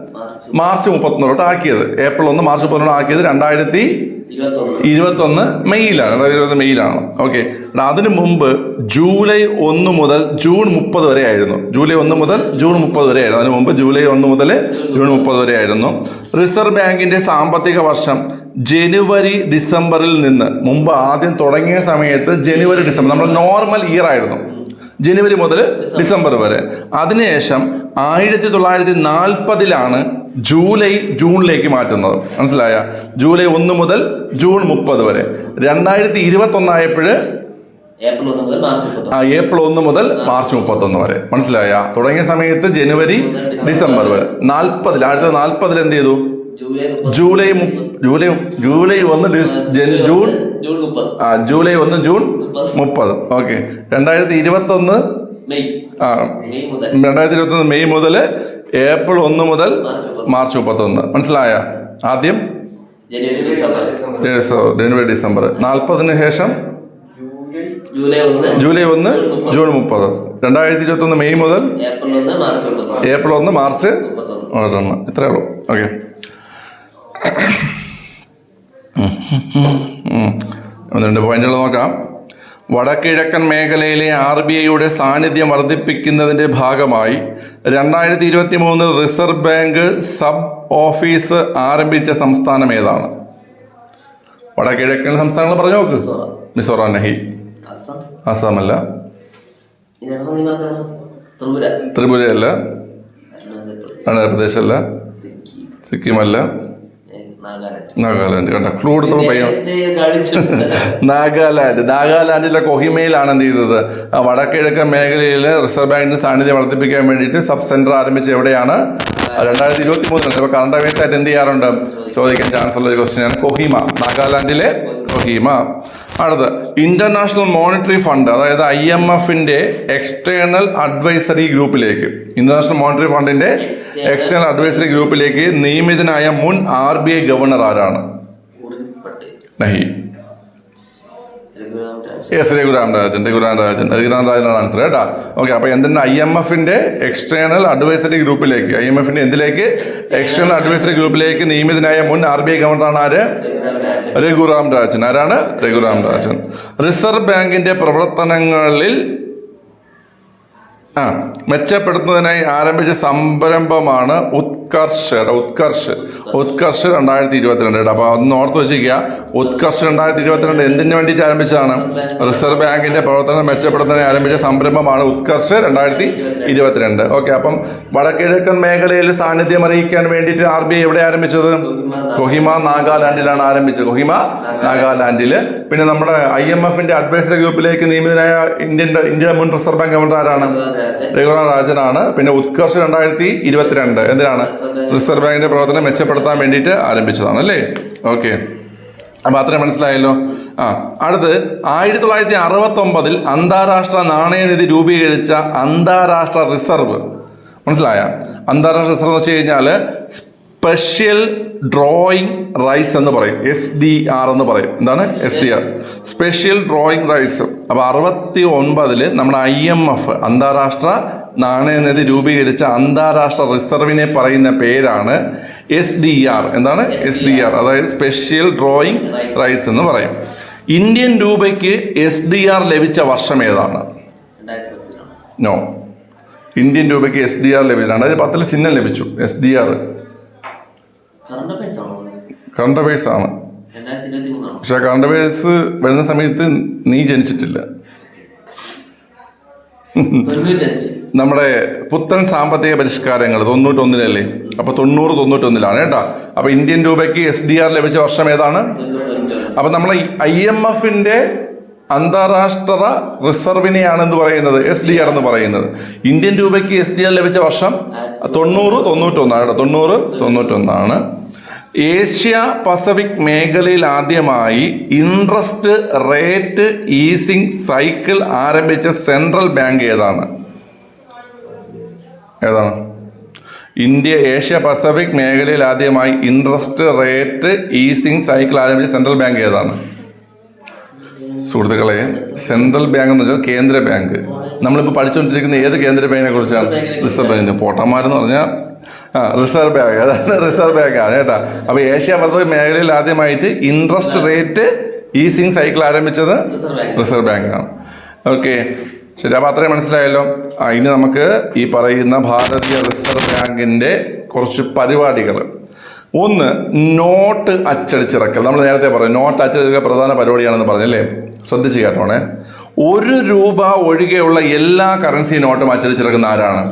മാർച്ച് മുപ്പത്തൊന്നോട്ട് ആക്കിയത്. ഏപ്രിൽ ഒന്ന് മാർച്ച് മുപ്പത്തൊന്നോട്ട് ആക്കിയത് രണ്ടായിരത്തി ഇരുപത്തൊന്ന്. ഇരുപത്തൊന്ന് മെയ്യിലാണ്. രണ്ടായിരത്തി ഇരുപത്തി മെയ്യിലാണ്. ഓക്കെ. അതിനു മുമ്പ് ജൂലൈ ഒന്ന് മുതൽ ജൂൺ മുപ്പത് വരെ ആയിരുന്നു. ജൂലൈ ഒന്ന് മുതൽ ജൂൺ മുപ്പത് വരെ ആയിരുന്നു. അതിനു മുമ്പ് ജൂലൈ ഒന്ന് മുതൽ ജൂൺ മുപ്പത് വരെ ആയിരുന്നു. റിസർവ് ബാങ്കിന്റെ സാമ്പത്തിക വർഷം ജനുവരി ഡിസംബറിൽ നിന്ന് മുമ്പ് ആദ്യം തുടങ്ങിയ സമയത്ത് ജനുവരി ഡിസംബർ നമ്മൾ നോർമൽ ഇയർ ആയിരുന്നു. ജനുവരി മുതൽ ഡിസംബർ വരെ. അതിനുശേഷം ആയിരത്തി തൊള്ളായിരത്തി നാൽപ്പതിലാണ് ജൂലൈ ജൂണിലേക്ക് മാറ്റുന്നത്. മനസ്സിലായ? ജൂലൈ ഒന്ന് മുതൽ ജൂൺ മുപ്പത് വരെ. രണ്ടായിരത്തി ഇരുപത്തി ഒന്നായപ്പോഴ് ഏപ്രിൽ ഒന്ന് മുതൽ മാർച്ച് മുപ്പത്തൊന്ന്. ഏപ്രിൽ ഒന്ന് മുതൽ മാർച്ച് മുപ്പത്തൊന്ന് വരെ. മനസ്സിലായ? തുടങ്ങിയ സമയത്ത് ജനുവരി ഡിസംബർ വരെ. നാൽപ്പതിൽ ആയിരത്തി നാൽപ്പതിൽ എന്ത് ചെയ്തു? ജൂലൈ ജൂലൈ ജൂലൈ ഒന്ന് ജൂൺ ആ ജൂലൈ ഒന്ന് ജൂൺ മുപ്പത്. ഓക്കെ. രണ്ടായിരത്തി ഇരുപത്തി ഒന്ന് മെയ്. ആ രണ്ടായിരത്തി ഇരുപത്തി ഒന്ന് മെയ് മുതൽ ഏപ്രിൽ ഒന്ന് മുതൽ മാർച്ച് മുപ്പത് മാർച്ച് മുപ്പത്തൊന്ന്. മനസ്സിലായ? ആദ്യം? ജനുവരി ഡിസംബർ. നാൽപ്പതിന് ശേഷം? ജൂലൈ ഒന്ന്. ഒന്ന് ജൂൺ മുപ്പത്. രണ്ടായിരത്തി ഇരുപത്തി ഒന്ന് മെയ് മുതൽ ഏപ്രിൽ ഒന്ന് മാർച്ച് മുപ്പത്തൊന്ന്. ഒന്ന് ഒന്ന് ഇത്രേ ഉള്ളൂ. ഓക്കെ. ഒന്ന് രണ്ട് പോയിന്റുകൾ നോക്കാം. വടക്കിഴക്കൻ മേഖലയിലെ ആർ ബി ഐയുടെ സാന്നിധ്യം വർദ്ധിപ്പിക്കുന്നതിന്റെ ഭാഗമായി രണ്ടായിരത്തി ഇരുപത്തി മൂന്നിൽ റിസർവ് ബാങ്ക് സബ് ഓഫീസ് ആരംഭിച്ച സംസ്ഥാനം ഏതാണ്? വടക്കിഴക്കൻ സംസ്ഥാനങ്ങൾ പറഞ്ഞു നോക്ക്. മിസോറാം. നഹി. അസം. അല്ല ത്രിപുര. അല്ല അരുണാചൽ പ്രദേശ്. അല്ല സിക്കിം. ഏ, നാഗാലാൻഡ്. കണ്ട? ക്ലൂ എടുത്തോ പയ്യൻ കാണിച്ചിട്ടുണ്ട്. (laughs) നാഗാലാൻഡ് നാഗാലാൻഡിലെ കൊഹിമയിലാണ് എന്ത് ചെയ്തത്? വടക്കിഴക്കൻ മേഖലയിൽ റിസർവ് ബാങ്കിന്റെ സാന്നിധ്യം വർദ്ധിപ്പിക്കാൻ വേണ്ടിയിട്ട് സബ് സെന്റർ ആരംഭിച്ച എവിടെയാണ്? രണ്ടായിരത്തി ഇരുപത്തി മൂന്നിൽ ചിലപ്പോൾ കറണ്ട് അഫയേഴ്സ് ആയിട്ട് എന്ത് ചെയ്യാറുണ്ട്? ചോദിക്കാൻ ചാൻസ് ഉള്ള ഒരു ക്വസ്റ്റ്യനാണ് കൊഹിമ നാഗാലാൻഡിലെ കൊഹിമ അടുത്ത് ഇന്റർനാഷണൽ മോണിറ്ററി ഫണ്ട് അതായത് ഐ എം എഫിന്റെ എക്സ്റ്റേണൽ അഡ്വൈസറി ഗ്രൂപ്പിലേക്ക് ഇന്റർനാഷണൽ മോണിറ്ററി ഫണ്ടിന്റെ എക്സ്റ്റേണൽ അഡ്വൈസറി ഗ്രൂപ്പിലേക്ക് നിയമിതനായ മുൻ ആർ ബി ഐ ഗവർണർ ആരാണ്? നഹി. യെസ് രഘുരാം രാജൻ രഘുരാം രാജൻ രഘുരാം രാജനാണ് ആൻസർ കേട്ടാ. ഓക്കെ അപ്പൊ എന്തിനാ ഐ എം എഫിന്റെ എക്സ്റ്റേണൽ അഡ്വൈസറി ഗ്രൂപ്പിലേക്ക് ഐ എം എഫിന്റെ എന്തിലേക്ക് എക്സ്റ്റേണൽ അഡ്വൈസറി ഗ്രൂപ്പിലേക്ക് നിയമിതനായ മുൻ ആർ ബി ഐ ഗവർണറാണ് ആര്? രഘുറാം രഘുറാം രാജൻ. ആരാണ്? രഘുറാം രാജൻ. റിസർവ് ബാങ്കിന്റെ പ്രവർത്തനങ്ങളിൽ ആ മെച്ചപ്പെടുത്തുന്നതിനായി ആരംഭിച്ച സംരംഭമാണ് ഉത്കർഷയുടെ ഉത്കർഷ് ഉത്കർഷ് രണ്ടായിരത്തി ഇരുപത്തിരണ്ട് അപ്പോൾ അതൊന്ന് ഓർത്ത് വെച്ചിരിക്കുക ഉത്കർഷ് രണ്ടായിരത്തി ഇരുപത്തിരണ്ട് എന്തിനു വേണ്ടിയിട്ട് ആരംഭിച്ചതാണ്? റിസർവ് ബാങ്കിന്റെ പ്രവർത്തനം മെച്ചപ്പെടുത്തുന്നതിന് ആരംഭിച്ച സംരംഭമാണ് ഉത്കർഷ് രണ്ടായിരത്തി ഇരുപത്തിരണ്ട് ഓക്കെ അപ്പം വടക്കിഴക്കൻ മേഖലയിൽ സാന്നിധ്യം അറിയിക്കാൻ വേണ്ടിയിട്ട് ആർ ബി ഐ എവിടെ ആരംഭിച്ചത്? കൊഹിമ നാഗാലാൻഡിലാണ് ആരംഭിച്ചത്. കൊഹിമ നാഗാലാൻഡിൽ. പിന്നെ നമ്മുടെ ഐ എം എഫിന്റെ അഡ്വൈസറി ഗ്രൂപ്പിലേക്ക് നിയമിതനായ ഇന്ത്യൻ ഇന്ത്യയുടെ മുൻ റിസർവ് ബാങ്ക് ഗവർണർ ആരാണ്? രഘുറാം രാജനാണ്. പിന്നെ ഉത്കർഷ് രണ്ടായിരത്തി ഇരുപത്തിരണ്ട്. എന്തിനാണ്? റിസർവ് ബാങ്കിന്റെ പ്രവർത്തനം മെച്ചപ്പെടുത്താൻ വേണ്ടിയിട്ട് ആരംഭിച്ചതാണ് അല്ലേ? ഓക്കെ. അപ്പൊ അത്രയും മനസ്സിലായല്ലോ. ആ അടുത്ത് ആയിരത്തി തൊള്ളായിരത്തി അറുപത്തി ഒമ്പതിൽ അന്താരാഷ്ട്ര നാണയനിധി രൂപീകരിച്ച അന്താരാഷ്ട്ര റിസർവ്. മനസ്സിലായ? അന്താരാഷ്ട്ര റിസർവ് എന്ന് വെച്ച് കഴിഞ്ഞാൽ സ്പെഷ്യൽ ഡ്രോയിങ് റൈറ്റ്സ് എന്ന് പറയും. എസ് ഡി ആർ എന്ന് പറയും. എന്താണ്? S D R special drawing rights. അപ്പോൾ അറുപത്തി ഒൻപതിൽ നമ്മുടെ ഐ എം എഫ് അന്താരാഷ്ട്ര നാണയനിധി രൂപീകരിച്ച അന്താരാഷ്ട്ര റിസർവിനെ പറയുന്ന പേരാണ് എസ് ഡി ആർ എന്താണ്? എസ് ഡി ആർ അതായത് സ്പെഷ്യൽ ഡ്രോയിങ് റൈറ്റ്സ് എന്ന് പറയും. ഇന്ത്യൻ രൂപയ്ക്ക് എസ് ഡി ആർ ലഭിച്ച വർഷം ഏതാണ്? നോ ഇന്ത്യൻ രൂപയ്ക്ക് എസ് ഡി ആർ ലഭിച്ചു രണ്ടായിരത്തി പത്തിൽ ചിഹ്നം ലഭിച്ചു. S D R current affairs ആണോ? പക്ഷെ കറണ്ട് അഫയേഴ്സ് വരുന്ന സമയത്ത് നീ ജനിച്ചിട്ടില്ല. നമ്മുടെ പുത്തൻ സാമ്പത്തിക പരിഷ്കാരങ്ങൾ തൊണ്ണൂറ്റൊന്നിലല്ലേ? അപ്പൊ തൊണ്ണൂറ് തൊണ്ണൂറ്റൊന്നിലാണ് കേട്ടോ. അപ്പൊ ഇന്ത്യൻ രൂപയ്ക്ക് എസ് ഡി ആർ ലഭിച്ച വർഷം ഏതാണ്? അപ്പൊ നമ്മൾ ഐ എം എഫിന്റെ അന്താരാഷ്ട്ര റിസർവിനെയാണ് എന്ന് പറയുന്നത് എസ് ഡി ആർ എന്ന് പറയുന്നത്. ഇന്ത്യൻ രൂപയ്ക്ക് എസ് ഡി ആർ ലഭിച്ച വർഷം തൊണ്ണൂറ് തൊണ്ണൂറ്റൊന്നാണ് കേട്ടോ. തൊണ്ണൂറ് തൊണ്ണൂറ്റൊന്നാണ്. ഏഷ്യ പസഫിക് മേഖലയിൽ ആദ്യമായി ഇൻട്രസ്റ്റ് റേറ്റ് ഈസിംഗ് സൈക്കിൾ ആരംഭിച്ച സെൻട്രൽ ബാങ്ക് ഏതാണ്? ഏതാണ്? ഇന്ത്യ ഏഷ്യ പസഫിക് മേഖലയിൽ ആദ്യമായി ഇൻട്രസ്റ്റ് റേറ്റ് ഈസിംഗ് സൈക്കിൾ ആരംഭിച്ച സെൻട്രൽ ബാങ്ക് ഏതാണ്? സുഹൃത്തുക്കളെ സെൻട്രൽ ബാങ്ക് എന്ന് വെച്ചാൽ കേന്ദ്ര ബാങ്ക്. നമ്മളിപ്പോൾ പഠിച്ചുകൊണ്ടിരിക്കുന്ന ഏത് കേന്ദ്ര ബാങ്കിനെ കുറിച്ചാണ്? റിസർവ് ബാങ്കിന് പോട്ടന്മാരെന്ന് പറഞ്ഞാൽ ആ റിസർവ് ബാങ്ക്. അതാണ് റിസർവ് ബാങ്ക്. ആണ് കേട്ടാ. അപ്പോൾ ഏഷ്യ പസഫിക് മേഖലയിൽ ആദ്യമായിട്ട് ഇൻട്രസ്റ്റ് റേറ്റ് ഈസിങ് സൈക്കിൾ ആരംഭിച്ചത് റിസർവ് ബാങ്കാണ് ഓക്കെ. ശരി അപ്പോൾ അത്രയും മനസ്സിലായല്ലോ. ഇനി നമുക്ക് ഈ പറയുന്ന ഭാരതീയ റിസർവ് ബാങ്കിന്റെ കുറച്ച് പരിപാടികൾ ഒന്ന് നോട്ട് അച്ചടിച്ചിറക്കൽ. നമ്മൾ നേരത്തെ പറഞ്ഞു നോട്ട് അച്ചടിച്ചിറക്കൽ പ്രധാന പരിപാടിയാണെന്ന് പറഞ്ഞല്ലേ? ശ്രദ്ധിച്ച് കേട്ടോണേ. ഒരു രൂപ ഒഴികെയുള്ള എല്ലാ കറൻസി നോട്ടും അച്ചടിച്ചിറക്കുന്ന ആരാണ്?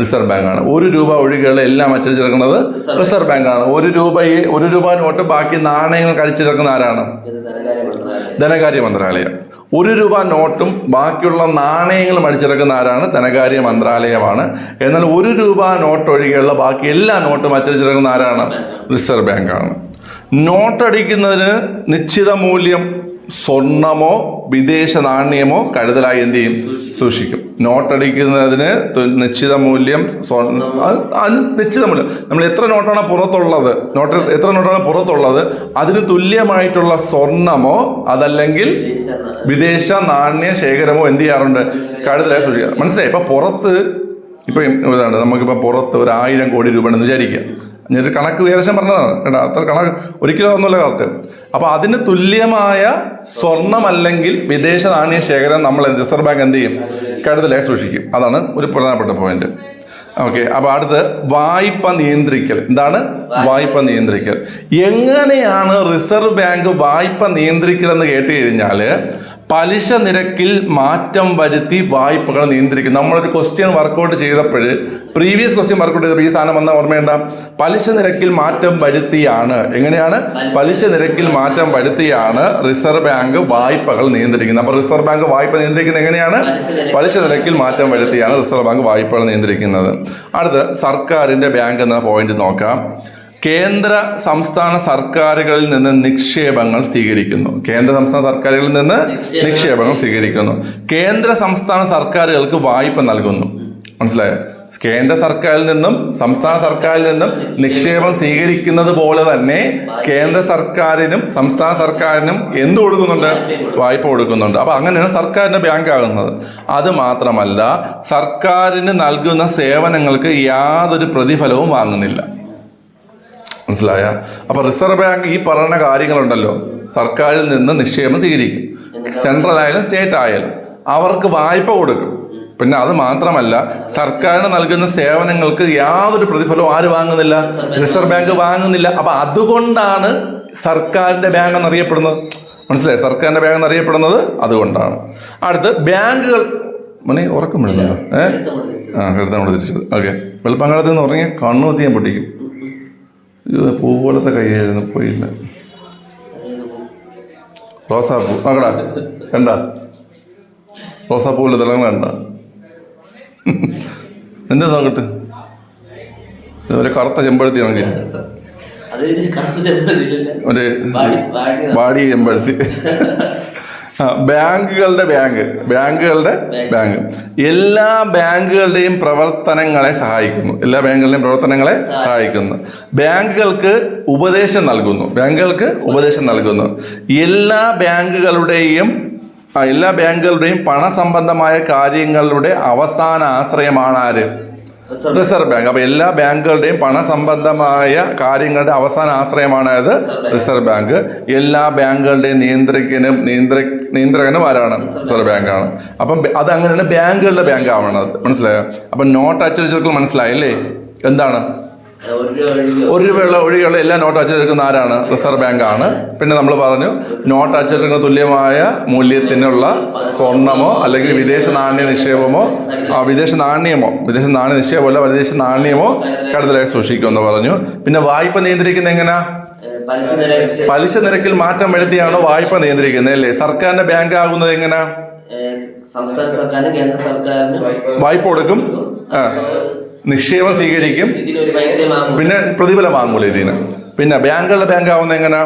റിസർവ് ബാങ്ക് ആണ്. ഒരു രൂപ ഒഴികെയുള്ള എല്ലാം അച്ചടിച്ചിറക്കുന്നത് റിസർവ് ബാങ്ക് ആണ്. ഒരു രൂപ ഒരു രൂപ നോട്ട് ബാക്കി നാണയങ്ങൾ കഴിച്ചിറക്കുന്ന ആരാണ്? ധനകാര്യ മന്ത്രാലയം. ഒരു രൂപ നോട്ടും ബാക്കിയുള്ള നാണയങ്ങളും അടിച്ചിറക്കുന്ന ആരാണ്? ധനകാര്യ മന്ത്രാലയമാണ്. എന്നാൽ ഒരു രൂപ നോട്ട് ഒഴികെയുള്ള ബാക്കി എല്ലാ നോട്ടും അച്ചടിച്ചിറക്കുന്ന ആരാണ്? റിസർവ് ബാങ്കാണ് നോട്ട് നോട്ടടിക്കുന്നതിന് നിശ്ചിത മൂല്യം സ്വർണമോ വിദേശ നാണ്യമോ കരുതലായി എന്ത് ചെയ്യും? സൂക്ഷിക്കും. നോട്ടടിക്കുന്നതിന് അടിക്കുന്നതിന് നിശ്ചിത മൂല്യം അത് അത് നിശ്ചിത മൂല്യം. നമ്മൾ എത്ര നോട്ടാണ് പുറത്തുള്ളത്? നോട്ട് എത്ര നോട്ടാണ് പുറത്തുള്ളത്? അതിന് തുല്യമായിട്ടുള്ള സ്വർണമോ അതല്ലെങ്കിൽ വിദേശ നാണ്യ ശേഖരമോ എന്ത് ചെയ്യാറുണ്ട്? കഴുതലായി സൂക്ഷിക്കുക. മനസ്സിലായി? ഇപ്പൊ പുറത്ത് ഇപ്പം ഇതാണ്. നമുക്കിപ്പോൾ പുറത്ത് ഒരു ആയിരം കോടി രൂപ എന്ന് വിചാരിക്കുക. ഞാനൊരു കണക്ക് ഏകദേശം പറഞ്ഞതാണ്. കേട്ടോ അത്ര കണക്ക് ഒരിക്കലും ഒന്നുമില്ല കറക്റ്റ് അപ്പൊ അതിന് തുല്യമായ സ്വർണം അല്ലെങ്കിൽ വിദേശ നാണ്യ ശേഖരം നമ്മൾ റിസർവ് ബാങ്ക് എന്ത് ചെയ്യും? കരുതലായി സൂക്ഷിക്കും. അതാണ് ഒരു പ്രധാനപ്പെട്ട പോയിന്റ് ഓക്കെ അപ്പൊ അടുത്ത് വായ്പ നിയന്ത്രിക്കൽ. എന്താണ്? വായ്പ നിയന്ത്രിക്കൽ. എങ്ങനെയാണ് റിസർവ് ബാങ്ക് വായ്പ നിയന്ത്രിക്കലെന്ന് കേട്ട് കഴിഞ്ഞാൽ പലിശ നിരക്കിൽ മാറ്റം വരുത്തി വായ്പകൾ നിയന്ത്രിക്കും. നമ്മളൊരു ക്വസ്റ്റ്യൻ വർക്കൗട്ട് ചെയ്തപ്പോൾ പ്രീവിയസ് ക്വസ്റ്റ്യൻ വർക്കൗട്ട് ചെയ്തപ്പോൾ ഈ സാധനം വന്ന ഓർമ്മയുണ്ട? പലിശ നിരക്കിൽ മാറ്റം വരുത്തിയാണ്. എങ്ങനെയാണ്? പലിശ നിരക്കിൽ മാറ്റം വരുത്തിയാണ് റിസർവ് ബാങ്ക് വായ്പകൾ നിയന്ത്രിക്കുന്നത്. അപ്പോൾ റിസർവ് ബാങ്ക് വായ്പ നിയന്ത്രിക്കുന്നത് എങ്ങനെയാണ്? പലിശ നിരക്കിൽ മാറ്റം വരുത്തിയാണ് റിസർവ് ബാങ്ക് വായ്പകൾ നിയന്ത്രിക്കുന്നത്. അടുത്ത് സർക്കാരിന്റെ ബാങ്ക് എന്ന പോയിന്റ് നോക്കാം. കേന്ദ്ര സംസ്ഥാന സർക്കാരുകളിൽ നിന്ന് നിക്ഷേപങ്ങൾ സ്വീകരിക്കുന്നു. കേന്ദ്ര സംസ്ഥാന സർക്കാരുകളിൽ നിന്ന് നിക്ഷേപങ്ങൾ സ്വീകരിക്കുന്നു. കേന്ദ്ര സംസ്ഥാന സർക്കാരുകൾക്ക് വായ്പ നൽകുന്നു. മനസ്സിലായോ? കേന്ദ്ര സർക്കാരിൽ നിന്നും സംസ്ഥാന സർക്കാരിൽ നിന്നും നിക്ഷേപം സ്വീകരിക്കുന്നത് പോലെ തന്നെ കേന്ദ്ര സർക്കാരിനും സംസ്ഥാന സർക്കാരിനും എന്ത് കൊടുക്കുന്നുണ്ട്? വായ്പ കൊടുക്കുന്നുണ്ട്. അപ്പൊ അങ്ങനെയാണ് സർക്കാരിന്റെ ബാങ്ക് ആകുന്നത്. അത് മാത്രമല്ല സർക്കാരിന് നൽകുന്ന സേവനങ്ങൾക്ക് യാതൊരു പ്രതിഫലവും വാങ്ങുന്നില്ല. മനസ്സിലായ? അപ്പൊ റിസർവ് ബാങ്ക് ഈ പറയുന്ന കാര്യങ്ങളുണ്ടല്ലോ. സർക്കാരിൽ നിന്ന് നിക്ഷേപം സ്വീകരിക്കും. സെൻട്രൽ ആയാലും സ്റ്റേറ്റ് ആയാലും അവർക്ക് വായ്പ കൊടുക്കും. പിന്നെ അത് മാത്രമല്ല സർക്കാരിന് നൽകുന്ന സേവനങ്ങൾക്ക് യാതൊരു പ്രതിഫലവും ആര് വാങ്ങുന്നില്ല? Reserve bank വാങ്ങുന്നില്ല. അപ്പൊ അതുകൊണ്ടാണ് സർക്കാരിന്റെ ബാങ്ക് എന്നറിയപ്പെടുന്നത്. മനസ്സിലായി? സർക്കാരിന്റെ ബാങ്ക് എന്നറിയപ്പെടുന്നത് അതുകൊണ്ടാണ്. അടുത്ത് ബാങ്കുകൾ മണി ഉറക്കം വിടുന്നുണ്ടോ ഏഹ്. ആ എടുത്താൽ കൊണ്ട് തിരിച്ചത്. ഓക്കെ. വെളുപ്പങ്കാലത്ത് നിന്ന് ഉറങ്ങി കണ്ണു തീയാൻ പൊട്ടിക്കും. ഇത് പൂ പോലത്തെ കൈയായിരുന്നു പോയില്ല. റോസാപ്പൂ. നോക്കടാ കണ്ട? റോസാപ്പൂവിൽ തിളങ്ങ കണ്ട? എന്റെ നോക്കട്ടെ ഇതുപോലെ കറുത്ത ചെമ്പഴുത്തി ആണെങ്കിൽ. ഒരു വാടി ചെമ്പഴുത്തി ബാങ്കുകളുടെ ബാങ്ക് ബാങ്കുകളുടെ ബാങ്ക്. എല്ലാ ബാങ്കുകളുടെയും പ്രവർത്തനങ്ങളെ സഹായിക്കുന്നു. എല്ലാ ബാങ്കുകളുടെയും പ്രവർത്തനങ്ങളെ സഹായിക്കുന്നു. ബാങ്കുകൾക്ക് ഉപദേശം നൽകുന്നു. ബാങ്കുകൾക്ക് ഉപദേശം. നൽകുന്നു. എല്ലാ ബാങ്കുകളുടെയും എല്ലാ ബാങ്കുകളുടെയും പണസംബന്ധമായ കാര്യങ്ങളുടെ അവസാന ആശ്രയമാണ് ആര്? Reserve bank. അപ്പൊ എല്ലാ ബാങ്കുകളുടെയും പണസംബന്ധമായ കാര്യങ്ങളുടെ അവസാന ആശ്രയമാണ് അത് റിസർവ് ബാങ്ക്. എല്ലാ ബാങ്കുകളുടെയും നിയന്ത്രിക്കനും നിയന്ത്ര നിയന്ത്രകനും ആരാണ്? റിസർവ് ബാങ്കാണ്. അപ്പം അത് അങ്ങനെയാണ് ബാങ്കുകളുടെ ബാങ്ക് ആവണത് മനസ്സിലായോ? അപ്പം നോട്ട് അച്ചടിച്ചവർക്ക് മനസ്സിലായില്ലേ? എന്താണ്? ഒരു രൂപയുള്ള ഒഴികെയുള്ള എല്ലാ നോട്ട് അച്ചടിക്കുന്ന ആരാണ്? റിസർവ് ബാങ്ക് ആണ് പിന്നെ നമ്മൾ പറഞ്ഞു നോട്ട് അച്ചടിക്കുന്ന തുല്യമായ മൂല്യത്തിനുള്ള സ്വർണമോ അല്ലെങ്കിൽ വിദേശ നാണ്യ നിക്ഷേപമോ ആ, വിദേശ നാണ്യമോ വിദേശ നാണ്യ നിക്ഷേപമല്ല വിദേശ നാണ്യമോ കടുതലായി സൂക്ഷിക്കുമെന്ന് പറഞ്ഞു. പിന്നെ വായ്പ നിയന്ത്രിക്കുന്ന എങ്ങനെയാ ഏ, പലിശ നിരക്ക് പലിശ നിരക്കിൽ മാറ്റം വരുത്തിയാണോ വായ്പ നിയന്ത്രിക്കുന്നത് അല്ലേ? സർക്കാരിന്റെ ബാങ്ക് ആകുന്നത് എങ്ങനെ? സംസ്ഥാന സർക്കാരിന് കേന്ദ്ര സർക്കാരിന് വായ്പ കൊടുക്കും. നിക്ഷേപം സ്വീകരിക്കും. പിന്നെ പ്രതിഫലം വാങ്ങൂലേ ഇതിന്. പിന്നെ ബാങ്കുകളുടെ ബാങ്ക് ആവുന്നത് എങ്ങനെയാ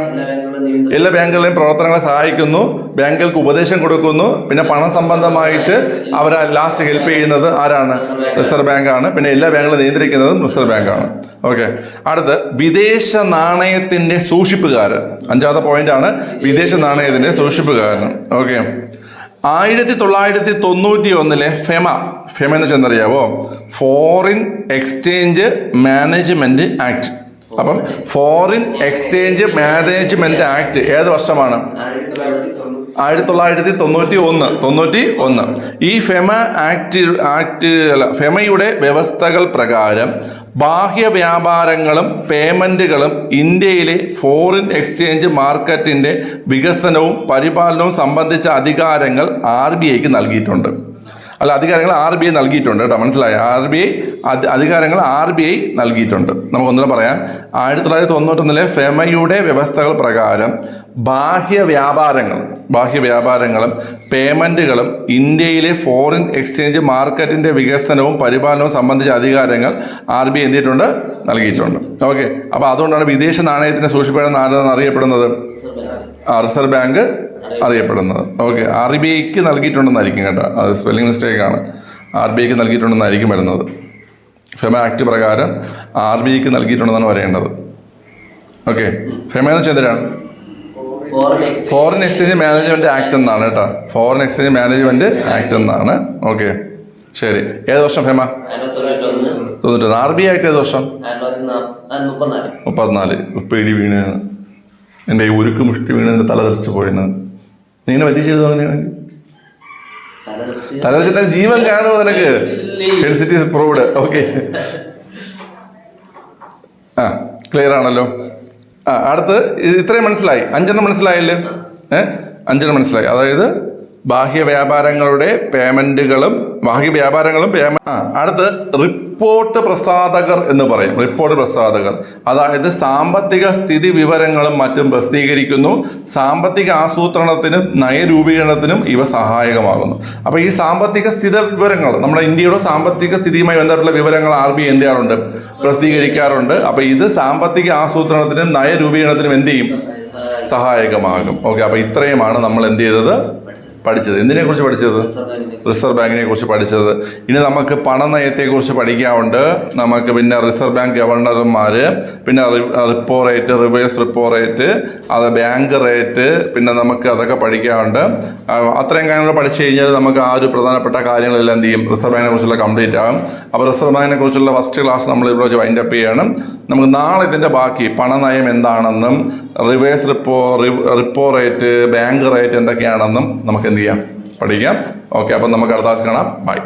എല്ലാ ബാങ്കുകളും ബാങ്കുകളെയും പ്രവർത്തനങ്ങളെ സഹായിക്കുന്നു. ബാങ്കുകൾക്ക് ഉപദേശം കൊടുക്കുന്നു. പിന്നെ പണം സംബന്ധമായിട്ട് അവരെ ലാസ്റ്റ് ഹെൽപ്പ് ചെയ്യുന്നത് ആരാണ്? റിസർവ് ബാങ്കാണ് പിന്നെ എല്ലാ ബാങ്കുകളും നിയന്ത്രിക്കുന്നതും റിസർവ് ബാങ്കാണ് ഓക്കെ അടുത്ത് വിദേശ നാണയത്തിന്റെ സൂക്ഷിപ്പുകാരൻ. അഞ്ചാമത്തെ പോയിന്റ് ആണ്. വിദേശ നാണയത്തിന്റെ സൂക്ഷിപ്പുകാരൻ. ഓക്കെ ആയിരത്തി തൊള്ളായിരത്തി തൊണ്ണൂറ്റി ഒന്നിലെ ഫെമ ഫെമ എന്ന് വെച്ചാൽ എന്തറിയാവോ ഫോറിൻ എക്സ്ചേഞ്ച് മാനേജ്മെന്റ് ആക്ട് അപ്പം ഫോറിൻ എക്സ്ചേഞ്ച് മാനേജ്മെന്റ് ആക്ട് ഏത് വർഷമാണ്? ആയിരത്തി തൊള്ളായിരത്തി തൊണ്ണൂറ്റി ഒന്ന് തൊണ്ണൂറ്റി ഒന്ന് ഈ ഫെമ ആക്ട് ആക്ട് അല്ല ഫെമയുടെ വ്യവസ്ഥകൾ പ്രകാരം ബാഹ്യ വ്യാപാരങ്ങളും പേയ്മെന്റുകളും ഇന്ത്യയിലെ ഫോറിൻ എക്സ്ചേഞ്ച് മാർക്കറ്റിന്റെ വികസനവും പരിപാലനവും സംബന്ധിച്ച അധികാരങ്ങൾ ആർ ബി ഐക്ക് നൽകിയിട്ടുണ്ട്. അല്ല അധികാരങ്ങൾ ആർ ബി ഐ നൽകിയിട്ടുണ്ട് കേട്ടോ മനസ്സിലായോ? ആർ ബി ഐ അധികാരങ്ങൾ ആർ ബി ഐ നൽകിയിട്ടുണ്ട്. നമുക്ക് ഒന്നുകൂടെ പറയാം. ആയിരത്തി തൊള്ളായിരത്തി തൊണ്ണൂറ്റൊന്നിലെ ഫെമയുടെ വ്യവസ്ഥകൾ പ്രകാരം ബാഹ്യ വ്യാപാരങ്ങൾ ബാഹ്യ വ്യാപാരങ്ങളും പേയ്മെന്റുകളും ഇന്ത്യയിലെ ഫോറിൻ എക്സ്ചേഞ്ച് മാർക്കറ്റിന്റെ വികസനവും പരിപാലനവും സംബന്ധിച്ച അധികാരങ്ങൾ ആർ ബി ഐ നൽകിയിട്ടുണ്ട്. ഓക്കെ അപ്പോൾ അതുകൊണ്ടാണ് വിദേശ നാണയത്തിന് സൂക്ഷിപ്പിക്കണം ആരെന്ന് അറിയപ്പെടുന്നത്? റിസർവ് ബാങ്ക് അറിയപ്പെടുന്നത്. ഓക്കെ ആർ ബി ഐക്ക് നൽകിയിട്ടുണ്ടെന്നായിരിക്കും കേട്ടോ. അത് സ്പെല്ലിംഗ് മിസ്റ്റേക്ക് ആണ്. ആർ ബി ഐക്ക് നൽകിയിട്ടുണ്ടെന്നായിരിക്കും വരുന്നത്. ഫെമ ആക്ട് പ്രകാരം ആർ ബി ഐക്ക് നൽകിയിട്ടുണ്ടെന്നാണ് പറയേണ്ടത് ഓക്കെ ഫെമ എന്ന് വെച്ചാൽ ഫോറിൻ എക്സ്ചേഞ്ച് മാനേജ്മെന്റ് ആക്ട് എന്നാണ് കേട്ടോ. ഫോറിൻ എക്സ്ചേഞ്ച് മാനേജ്മെന്റ് ആക്ട് എന്നാണ്. ഓക്കെ ശരി. ഏത് വർഷം ഫെമ തൊണ്ണൂറ്റൊന്ന്. ആർ ബി ഐ ആക്ട് ഏത് വർഷം? മുപ്പത്തിനാല്. മുപ്പത്തിനാല്. പേടി വീണ്. എന്റെ ഈ ഉരുക്ക് മുഷ്ടി വീണ് എന്റെ തല തെറിച്ച് നീ ഇങ്ങനെ പറ്റിച്ച് എഴുതും അങ്ങനെയാണെങ്കിൽ. തലതെറിച്ച് ജീവൻ കാണുമോ നിനക്ക്? ഡെൻസിറ്റി പ്രൂവ്ഡ് ഓക്കെ ആ ക്ലിയർ ആണല്ലോ. ആ അടുത്ത് ഇത്രയും മനസ്സിലായി. അഞ്ചെണ്ണം മനസ്സിലായില്ലേ? ഏഹ് അഞ്ചെണ്ണം മനസ്സിലായി. അതായത് ബാഹ്യ വ്യാപാരങ്ങളുടെ പേയ്മെന്റുകളും ബാഹ്യ വ്യാപാരങ്ങളും പേയ്മെന്റ് അടുത്ത് റിപ്പോർട്ട് പ്രസാധകർ എന്ന് പറയും. റിപ്പോർട്ട് പ്രസാധകർ. അതായത് സാമ്പത്തിക സ്ഥിതി വിവരങ്ങളും മറ്റും പ്രസിദ്ധീകരിക്കുന്നു. സാമ്പത്തിക ആസൂത്രണത്തിനും നയരൂപീകരണത്തിനും ഇവ സഹായകമാകുന്നു. അപ്പോൾ ഈ സാമ്പത്തിക സ്ഥിതി വിവരങ്ങൾ നമ്മുടെ ഇന്ത്യയുടെ സാമ്പത്തിക സ്ഥിതിയുമായി ബന്ധപ്പെട്ട വിവരങ്ങൾ ആർ ബി എന്ത് ചെയ്യാറുണ്ട് പ്രസിദ്ധീകരിക്കാറുണ്ട്. അപ്പോൾ ഇത് സാമ്പത്തിക ആസൂത്രണത്തിനും നയരൂപീകരണത്തിനും എന്ത് ചെയ്യും? സഹായകമാകും. ഓക്കെ അപ്പോൾ ഇത്രയുമാണ് നമ്മൾ എന്ത് ചെയ്തത്? പഠിച്ചത്. എന്തിനെ കുറിച്ച് പഠിച്ചത് റിസർവ് ബാങ്കിനെ കുറിച്ച് പഠിച്ചത്. ഇനി നമുക്ക് പണനയത്തെക്കുറിച്ച് പഠിക്കാറുണ്ട് നമുക്ക് പിന്നെ റിസർവ് ബാങ്ക് ഗവർണർമാർ പിന്നെ repo rate reverse repo rate അത് ബാങ്ക് റേറ്റ് പിന്നെ നമുക്ക് അതൊക്കെ പഠിക്കാറുണ്ട് അത്രയും കാര്യങ്ങൾ പഠിച്ചു കഴിഞ്ഞാൽ നമുക്ക് ആ ഒരു പ്രധാനപ്പെട്ട കാര്യങ്ങളെല്ലാം എന്ത് ചെയ്യും? റിസർവ് ബാങ്കിനെ കുറിച്ചുള്ള കംപ്ലീറ്റ് ആകും അപ്പോൾ റിസർവ് ബാങ്കിനെ കുറിച്ചുള്ള ഫസ്റ്റ് ക്ലാസ് നമ്മൾ ഇവിടെ വെച്ച് വൈൻഡ് അപ്പ് ചെയ്യണം. നമുക്ക് നാളെ ഇതിന്റെ ബാക്കി പണനയം എന്താണെന്നും reverse repo repo rate bank rate എന്തൊക്കെയാണെന്നും നമുക്ക് എന്ത് ചെയ്യാം? പഠിക്കാം. ഓക്കെ അപ്പം നമുക്ക് അടുത്ത ക്ലാസ് കാണാം. ബൈ